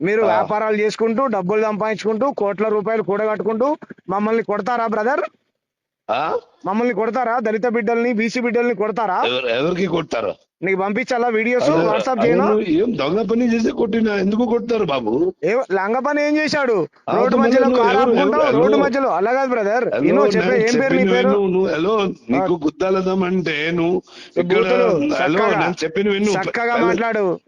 మీరు. వ్యాపారాలు చేసుకుంటూ డబ్బులు సంపాదించుకుంటూ కోట్ల రూపాయలు కూడగట్టుకుంటూ మమ్మల్ని కొడతారా బ్రదర్? మమ్మల్ని కొడతారా? దళిత బిడ్డల్ని బీసీ బిడ్డల్ని కొడతారా? ఎవరు- ఎవరికి కొడతారు? నీకు పంపించాలా వీడియోస్? వాట్సాప్ చేయను? ఏం దొంగ పని చేసి కొట్టినా? ఎందుకు కొడతారు బాబు? ఏ లంగ పని ఏం చేశాడు? రోడ్డు మధ్యలో రోడ్డు. మధ్యలో? అలా కాదు బ్రదర్ నేను చెప్పే ఏం పేరు నీ పేరు? నువ్వు హలో నీకు గుద్దాలదాం అంటే నువ్వు ఇక్కడ హలో నేను చెప్పిన విను చక్కగా మాట్లాడు.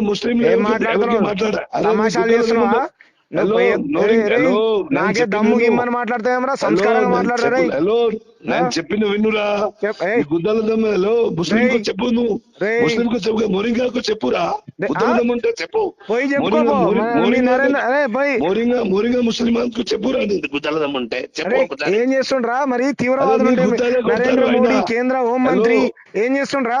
ముస్లిం మాట్లాడుతున్నావు? నాకే దమ్ము విను. గిమ్మని మాట్లాడతావేమరా సంస్కారంగా మాట్లాడరా హలో నేను చెప్పిన వినురా చెప్- ఏయ్. గుద్దాలదమ్మ హలో ముస్లిం. చెప్పు నువ్వు. ముస్లిం కు చెప్పు మొరింగాకు చెప్పురా రే- గుద్దాలదమ్మ అంటే చెప్పు పోయి మోరింగా- మోరింగా- ముస్లిమాన్కు చెప్పురా నీకు గుద్దాలదమ్మ అంటే చెప్పు. ఏం చేస్తుండ్రా మరి తీవ్రవాదులు గుద్దాలే కొడతారు నరేంద్ర. మోడీ కేంద్ర హోం మంత్రి. ఏం చేస్తుండ్రా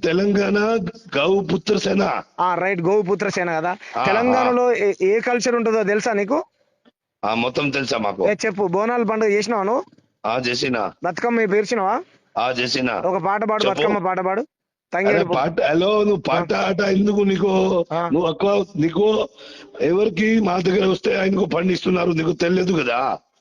తెలంగాణ గౌ పుత్ర సేన. ఆ రైట్ గోపుత్ర సేన కదా. తెలంగాణలో ఏ- ఏ కల్చర్ ఉంటుందో తెలుసా నీకు? ఆ మొత్తం తెలుసా మాకు? ఏ చెప్పు బోనాల పండుగ చేసినావా నువ్వు? ఆ చేసిన. బతుకమ్మ పేర్చినావా ఆ చేసిన. ఒక పాట పాడు చెప్పు. బతుకమ్మ పాట పాడు. అరే తంగేడు పాట హలో నువ్వు పాట ఆట ఎందుకు నీకు? ఆ. నువ్వు ఎక్కువ నీకు ఎవరికి మా దగ్గర వస్తే ఆయనకు పండిస్తున్నారు నీకు తెలియదు కదా?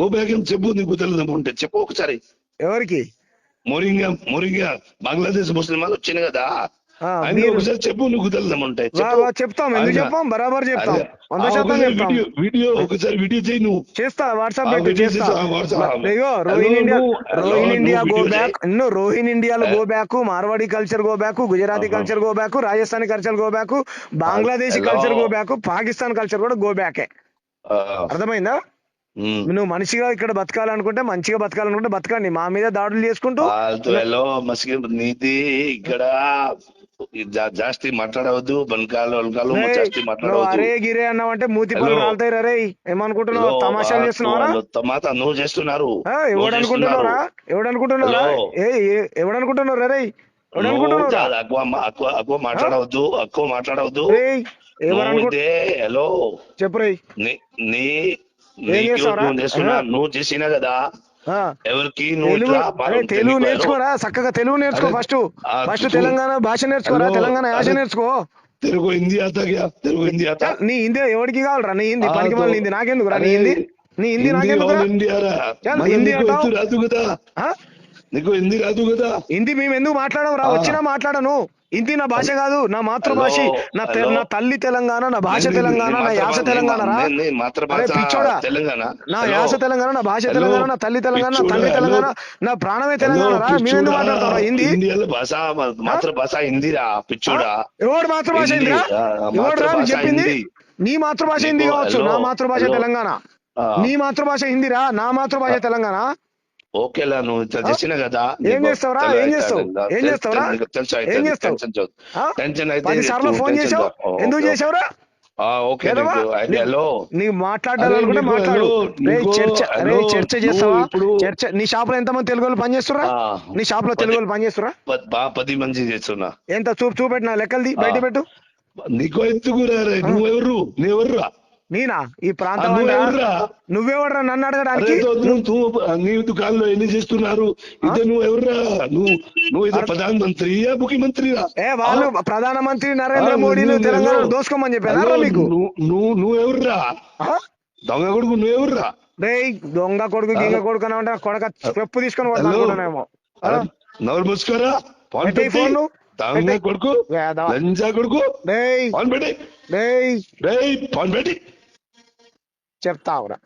గోబ్యాగం చెప్పు నీకు తెలియదు ఉంటే చెప్పు ఒకసారి. ఎవరికి? మోరింగా మోరింగా బంగ్లాదేశ్ ముస్లిం వాళ్ళు వచ్చింది కదా ఒకసారి చెప్పు నీకు తెలియదు ఉంటే వా, వా, చెప్తాం ఎందుకు చెప్పాం బరాబర్ చెప్తాం. వంద శాతం చెప్తాం. వీడియో ఒకసారి వీడియో చేయి నువ్వు. చేస్తా వాట్సాప్ రోహిన్ ఇండియా నువ్వు- రోహిన్ ఇండియా నువ్వు గో బ్యాక్ ఇన్ను రోహిన్ ఇండియాలో? Go back Marwari culture go back Gujarati. Culture go back Rajasthani culture go back Bangladeshi. Culture go back Pakistan culture కూడా గో బ్యాకే. అర్థమైందా. నువ్వు మనిషిగా ఇక్కడ బతకాలనుకుంటే మంచిగా బతకాలనుకుంటే బతకండి. మా మీద దాడులు చేసుకుంటూ నీది ఇక్కడ జాస్తి మాట్లాడవద్దు బనకాలు వనకాలు జాస్తి మాట్లాడవద్దు. అరే గిరే అన్నావంటే మూతి పనులు. రాలుతాయి రే ఏమనుకుంటున్నావు? తమాషాలు వాళ్ళు తమాత నువ్వు చేస్తున్నారు. ఆ, నువ్వు ఎవడు అనుకుంటున్నారా చేస్తున్నారు. ఎవడు అనుకుంటున్నారా హలో. ఏ ఏ- ఎవడు అనుకుంటున్నావు రే? ఎక్కువ మాట్లాడవద్దు ఎక్కువ మాట్లాడవద్దు. ఎవరు హలో. చెప్పు నీ నువ్వు చేసినా కదా. ఎవరికి తెలుగు. నేర్చుకోరా? చక్కగా తెలుగు నేర్చుకో ఫస్ట్ ఫస్ట్ తెలంగాణ భాష నేర్చుకోరా? తెలంగాణ యాస నేర్చుకో. తెలుగు హిందీ తెలుగు హిందీ నీ హిందీ ఎవరికి కావాలరా? నీ హిందీ పనికి వాళ్ళ హిందీ నాకెందుకు రా నీ హిందీ? నీ హిందీ నాకెందుకు మళ్ళీ హిందీ రాదు కదా. నీకు హిందీ రాదు కదా. హిందీ మేము ఎందుకు మాట్లాడడం రా. వచ్చినా మాట్లాడను. హిందీ నా భాష కాదు నా మాతృభాష. నా. నా తల్లి తెలంగాణ నా భాష తెలంగాణ నీ యాస తెలంగాణ నీ-. యాస తెలంగాణ నా భాష. తెలంగాణ నా తల్లి తెలంగాణ నా పిచ్చోడా, తెలంగాణ. నా ప్రాణమే తెలంగాణ రా. మాట్లాడతారా హిందీ? భాష మాతృభాష హిందీరా పిచ్చోడా. ఎవడు మాతృభాష హిందీ, హిందీరా? ఎవడు రా? చెప్పింది. నీ మాతృభాష హిందీ కావచ్చు నా మాతృభాష. తెలంగాణ. నీ మాతృభాష హిందీరా? నా మాతృభాష తెలంగాణ? ఓకేలా నువ్వు ఇట్లా? చేసిన కదా ఏం చేస్తావురా? ఏం చేస్తావు? ఏం చేస్తావురా? ఏం చేస్తావు? టెన్షన్ అయితే పది సార్లు ఫోన్ చేసావు? ఎందుకు. చేసావురా? ఆ, ఓకే హలో. నీకు మాట్లాడాలనుకుంటే మాట్లాడు చర్చ రే చర్చ చేస్తావా? చర్చ నీ షాప్లో ఎంతమంది తెలుగు వాళ్ళు పనిచేస్తురా. నీ షాప్లో తెలుగు వాళ్ళు పనిచేస్తురా పది మంది చేస్తున్నా. ఎంత? చూపు చూపెట్టిన? లెక్కలది బయట. పెట్టు. నీకు ఎందుకు నువ్వెవరు? నువ్వెవర్రా? నేనా? ఈ ప్రాంతం నువ్వెవర్రా నువ్వెవడరా నన్ను అడగడానికి? తో నువ్వు నువ్వు నీ దుకాణంలో ఎన్ని చేస్తున్నారు? ఇదే నువ్వు ఎవర్రా నువ్వు నువ్వు ఇది ప్రధాన మంత్రియా ముఖ్యమంత్రిరా ఏ వాళ్ళు ప్రధానమంత్రి నరేంద్ర మోడీని నువ్వు- తెలంగాణ నువ్వు- దోసుకోమని చెప్పారా మీకు నువ్వు నువ్వు ఆ? దొంగ కొడుకు నువ్వెవర్రా రేయ్ దొంగ కొడుకు గింగ కొడుకు అని అంటే కొడక చెప్పు తీసుకొని? అరే, నోరు మూసుకోరా? ఫోన్. దొంగ. కొడుకు. లంజా కొడుకు? రేయ్. ఫోన్ పెట్టి ఫోన్ పెట్టి చెప్తావురా